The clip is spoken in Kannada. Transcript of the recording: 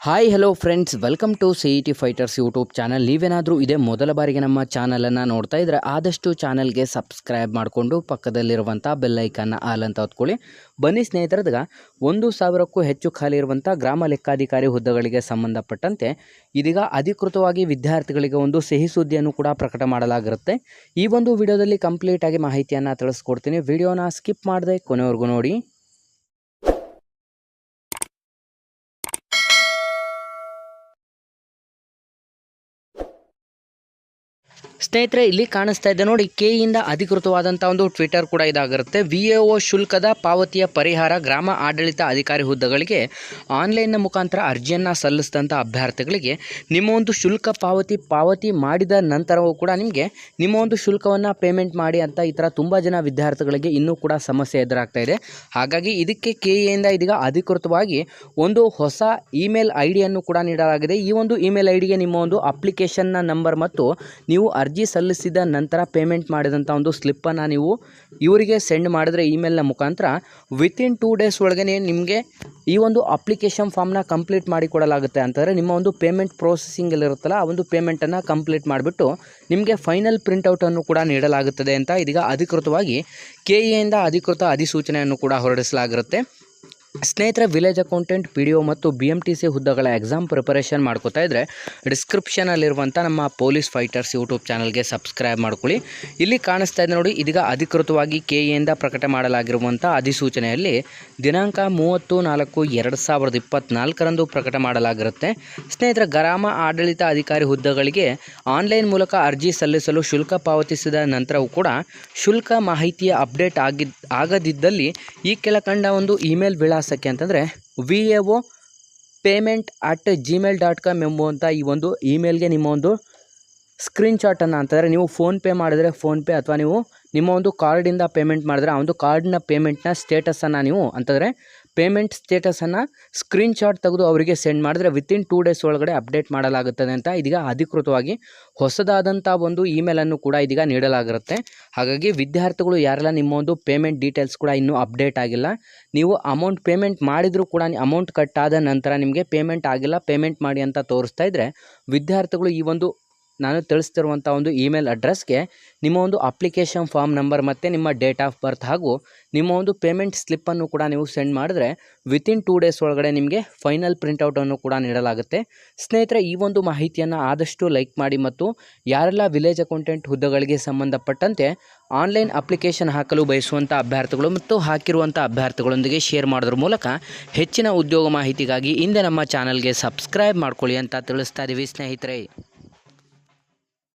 Hi hello friends welcome to C E T fighters YouTube channel ನೀವೇನಾದರೂ ಇದೇ ಮೊದಲ ಬಾರಿಗೆ ನಮ್ಮ ಚಾನಲನ್ನು ನೋಡ್ತಾ ಇದ್ದರೆ ಆದಷ್ಟು ಚಾನಲ್ಗೆ ಸಬ್ಸ್ಕ್ರೈಬ್ ಮಾಡಿಕೊಂಡು ಪಕ್ಕದಲ್ಲಿರುವಂಥ ಬೆಲ್ಲೈಕನ್ನ ಆಲ್ ಅಂತ ಹೊತ್ಕೊಳ್ಳಿ. ಬನ್ನಿ ಸ್ನೇಹಿತರದಾಗ ಒಂದು ಸಾವಿರಕ್ಕೂ ಹೆಚ್ಚು ಖಾಲಿ ಇರುವಂಥ ಗ್ರಾಮ ಲೆಕ್ಕಾಧಿಕಾರಿ ಹುದ್ದೆಗಳಿಗೆ ಸಂಬಂಧಪಟ್ಟಂತೆ ಇದೀಗ ಅಧಿಕೃತವಾಗಿ ವಿದ್ಯಾರ್ಥಿಗಳಿಗೆ ಒಂದು ಸಿಹಿ ಸುದ್ದಿಯನ್ನು ಕೂಡ ಪ್ರಕಟ ಮಾಡಲಾಗಿರುತ್ತೆ. ಈ ಒಂದು ವಿಡಿಯೋದಲ್ಲಿ ಕಂಪ್ಲೀಟಾಗಿ ಮಾಹಿತಿಯನ್ನು ತಿಳಿಸ್ಕೊಡ್ತೀನಿ. ವಿಡಿಯೋನ ಸ್ಕಿಪ್ ಮಾಡದೆ ಕೊನೆವರೆಗೂ ನೋಡಿ. ಸ್ನೇಹಿತರೆ, ಇಲ್ಲಿ ಕಾಣಿಸ್ತಾ ಇದೆ ನೋಡಿ ಕೆ ಇಂದ ಅಧಿಕೃತವಾದಂಥ ಒಂದು ಟ್ವಿಟರ್ ಕೂಡ ಇದಾಗಿರುತ್ತೆ. ವಿ ಶುಲ್ಕದ ಪಾವತಿಯ ಪರಿಹಾರ ಗ್ರಾಮ ಆಡಳಿತ ಅಧಿಕಾರಿ ಹುದ್ದೆಗಳಿಗೆ ಆನ್ಲೈನ್ನ ಮುಖಾಂತರ ಅರ್ಜಿಯನ್ನು ಸಲ್ಲಿಸಿದಂಥ ಅಭ್ಯರ್ಥಿಗಳಿಗೆ ನಿಮ್ಮ ಒಂದು ಶುಲ್ಕ ಪಾವತಿ ಪಾವತಿ ಮಾಡಿದ ನಂತರವೂ ಕೂಡ ನಿಮಗೆ ನಿಮ್ಮ ಒಂದು ಶುಲ್ಕವನ್ನು ಪೇಮೆಂಟ್ ಮಾಡಿ ಅಂತ ಈ ಥರ ತುಂಬ ಜನ ವಿದ್ಯಾರ್ಥಿಗಳಿಗೆ ಇನ್ನೂ ಕೂಡ ಸಮಸ್ಯೆ ಎದುರಾಗ್ತಾ ಇದೆ. ಹಾಗಾಗಿ ಇದಕ್ಕೆ ಕೆ ಎಯಿಂದ ಇದೀಗ ಅಧಿಕೃತವಾಗಿ ಒಂದು ಹೊಸ ಇಮೇಲ್ ಐಡಿಯನ್ನು ಡಿಯನ್ನು ಕೂಡ ನೀಡಲಾಗಿದೆ. ಈ ಒಂದು ಇಮೇಲ್ ಐ ಡಿಗೆ ನಿಮ್ಮ ಒಂದು ಅಪ್ಲಿಕೇಶನ್ನ ನಂಬರ್ ಮತ್ತು ನೀವು ಅರ್ಜಿ ಸಲ್ಲಿಸಿದ ನಂತರ ಪೇಮೆಂಟ್ ಮಾಡಿದಂಥ ಒಂದು ಸ್ಲಿಪ್ಪನ್ನು ನೀವು ಇವರಿಗೆ ಸೆಂಡ್ ಮಾಡಿದ್ರೆ ಇಮೇಲ್ನ ಮುಖಾಂತರ ವಿತಿನ್ ಟೂ ಡೇಸ್ ಒಳಗೆ ನಿಮಗೆ ಈ ಒಂದು ಅಪ್ಲಿಕೇಶನ್ ಫಾರ್ಮ್ನ ಕಂಪ್ಲೀಟ್ ಮಾಡಿ ಕೊಡಲಾಗುತ್ತೆ. ಅಂತಂದರೆ ನಿಮ್ಮ ಒಂದು ಪೇಮೆಂಟ್ ಪ್ರೊಸೆಸಿಂಗಲ್ಲಿರುತ್ತಲ್ಲ ಆ ಒಂದು ಪೇಮೆಂಟನ್ನು ಕಂಪ್ಲೀಟ್ ಮಾಡಿಬಿಟ್ಟು ನಿಮಗೆ ಫೈನಲ್ ಪ್ರಿಂಟೌಟನ್ನು ಕೂಡ ನೀಡಲಾಗುತ್ತದೆ ಅಂತ ಇದೀಗ ಅಧಿಕೃತವಾಗಿ ಕೆ ಎಯಿಂದ ಅಧಿಕೃತ ಅಧಿಸೂಚನೆಯನ್ನು ಕೂಡ ಹೊರಡಿಸಲಾಗಿರುತ್ತೆ. ಸ್ನೇಹಿತರೆ village accountant P D O ಮತ್ತು ಬಿ ಎಂ ಟಿ ಸಿ ಹುದ್ದೆಗಳ ಎಕ್ಸಾಮ್ ಪ್ರಿಪರೇಷನ್ ಮಾಡ್ಕೋತಾ ಇದ್ದರೆ ಡಿಸ್ಕ್ರಿಪ್ಷನಲ್ಲಿರುವಂಥ ನಮ್ಮ ಪೊಲೀಸ್ ಫೈಟರ್ಸ್ ಯೂಟ್ಯೂಬ್ ಚಾನಲ್ಗೆ ಸಬ್ಸ್ಕ್ರೈಬ್ ಮಾಡ್ಕೊಳ್ಳಿ. ಇಲ್ಲಿ ಕಾಣಿಸ್ತಾ ಇದೆ ನೋಡಿ, ಇದೀಗ ಅಧಿಕೃತವಾಗಿ ಕೆ ಎಯಿಂದ ಪ್ರಕಟ ಮಾಡಲಾಗಿರುವಂಥ ಅಧಿಸೂಚನೆಯಲ್ಲಿ ದಿನಾಂಕ ಮೂವತ್ತು ನಾಲ್ಕು ಎರಡು ಸಾವಿರದ ಇಪ್ಪತ್ತ್ನಾಲ್ಕರಂದು ಪ್ರಕಟ ಮಾಡಲಾಗಿರುತ್ತೆ. ಸ್ನೇಹಿತರೆ, ಗ್ರಾಮ ಆಡಳಿತ ಅಧಿಕಾರಿ ಹುದ್ದೆಗಳಿಗೆ ಆನ್ಲೈನ್ ಮೂಲಕ ಅರ್ಜಿ ಸಲ್ಲಿಸಲು ಶುಲ್ಕ ಪಾವತಿಸಿದ ನಂತರವೂ ಕೂಡ ಶುಲ್ಕ ಮಾಹಿತಿಯ ಅಪ್ಡೇಟ್ ಆಗಿದ್ದ ಆಗದಿದ್ದಲ್ಲಿ ಈ ಕೆಳಕಂಡ ಒಂದು ಇಮೇಲ್ ವಿಳಾಸಕ್ಕೆ ಅಂತಂದರೆ V A O payment at Gmail dot com ಎಂಬುವಂಥ ಈ ಒಂದು ಇಮೇಲ್ಗೆ ನಿಮ್ಮ ಒಂದು ಸ್ಕ್ರೀನ್ಶಾಟನ್ನು ಅಂತಂದರೆ ನೀವು ಫೋನ್ಪೇ ಮಾಡಿದರೆ ಫೋನ್ಪೇ ಅಥವಾ ನೀವು ನಿಮ್ಮ ಒಂದು ಕಾರ್ಡಿಂದ ಪೇಮೆಂಟ್ ಮಾಡಿದ್ರೆ ಆ ಒಂದು ಕಾರ್ಡಿನ ಪೇಮೆಂಟ್ನ ಸ್ಟೇಟಸನ್ನು ನೀವು ಅಂತಂದರೆ ಪೇಮೆಂಟ್ ಸ್ಟೇಟಸನ್ನು ಸ್ಕ್ರೀನ್ಶಾಟ್ ತೆಗೆದು ಅವರಿಗೆ ಸೆಂಡ್ ಮಾಡಿದ್ರೆ ವಿತಿನ್ ಟೂ ಡೇಸ್ ಒಳಗಡೆ ಅಪ್ಡೇಟ್ ಮಾಡಲಾಗುತ್ತದೆ ಅಂತ ಇದೀಗ ಅಧಿಕೃತವಾಗಿ ಹೊಸದಾದಂಥ ಒಂದು ಇಮೇಲನ್ನು ಕೂಡ ಇದೀಗ ನೀಡಲಾಗಿರುತ್ತೆ. ಹಾಗಾಗಿ ವಿದ್ಯಾರ್ಥಿಗಳು ಯಾರೆಲ್ಲ ನಿಮ್ಮ ಒಂದು ಪೇಮೆಂಟ್ ಡೀಟೇಲ್ಸ್ ಕೂಡ ಇನ್ನೂ ಅಪ್ಡೇಟ್ ಆಗಿಲ್ಲ, ನೀವು ಅಮೌಂಟ್ ಪೇಮೆಂಟ್ ಮಾಡಿದರೂ ಕೂಡ ಅಮೌಂಟ್ ಕಟ್ ಆದ ನಂತರ ನಿಮಗೆ ಪೇಮೆಂಟ್ ಆಗಿಲ್ಲ ಪೇಮೆಂಟ್ ಮಾಡಿ ಅಂತ ತೋರಿಸ್ತಾ ಇದ್ದರೆ ವಿದ್ಯಾರ್ಥಿಗಳು ಈ ಒಂದು ನಾನು ತಿಳಿಸ್ತಿರುವಂಥ ಒಂದು ಇಮೇಲ್ ಅಡ್ರೆಸ್ಗೆ ನಿಮ್ಮ ಒಂದು ಅಪ್ಲಿಕೇಶನ್ ಫಾರ್ಮ್ ನಂಬರ್ ಮತ್ತು ನಿಮ್ಮ ಡೇಟ್ ಆಫ್ ಬರ್ತ್ ಹಾಗೂ ನಿಮ್ಮ ಒಂದು ಪೇಮೆಂಟ್ ಸ್ಲಿಪ್ಪನ್ನು ಕೂಡ ನೀವು ಸೆಂಡ್ ಮಾಡಿದ್ರೆ ವಿತಿನ್ ಟೂ ಡೇಸ್ ಒಳಗಡೆ ನಿಮಗೆ ಫೈನಲ್ ಪ್ರಿಂಟೌಟನ್ನು ಕೂಡ ನೀಡಲಾಗುತ್ತೆ. ಸ್ನೇಹಿತರೆ, ಈ ಒಂದು ಮಾಹಿತಿಯನ್ನು ಆದಷ್ಟು ಲೈಕ್ ಮಾಡಿ ಮತ್ತು ಯಾರೆಲ್ಲ ವಿಲೇಜ್ ಅಕೌಂಟೆಂಟ್ ಹುದ್ದೆಗಳಿಗೆ ಸಂಬಂಧಪಟ್ಟಂತೆ ಆನ್ಲೈನ್ ಅಪ್ಲಿಕೇಶನ್ ಹಾಕಲು ಬಯಸುವಂಥ ಅಭ್ಯರ್ಥಿಗಳು ಮತ್ತು ಹಾಕಿರುವಂಥ ಅಭ್ಯರ್ಥಿಗಳೊಂದಿಗೆ ಶೇರ್ ಮಾಡೋದ್ರ ಮೂಲಕ ಹೆಚ್ಚಿನ ಉದ್ಯೋಗ ಮಾಹಿತಿಗಾಗಿ ಹಿಂದೆ ನಮ್ಮ ಚಾನಲ್ಗೆ ಸಬ್ಸ್ಕ್ರೈಬ್ ಮಾಡ್ಕೊಳ್ಳಿ ಅಂತ ತಿಳಿಸ್ತಾ ಇದ್ದೀವಿ ಸ್ನೇಹಿತರೆ.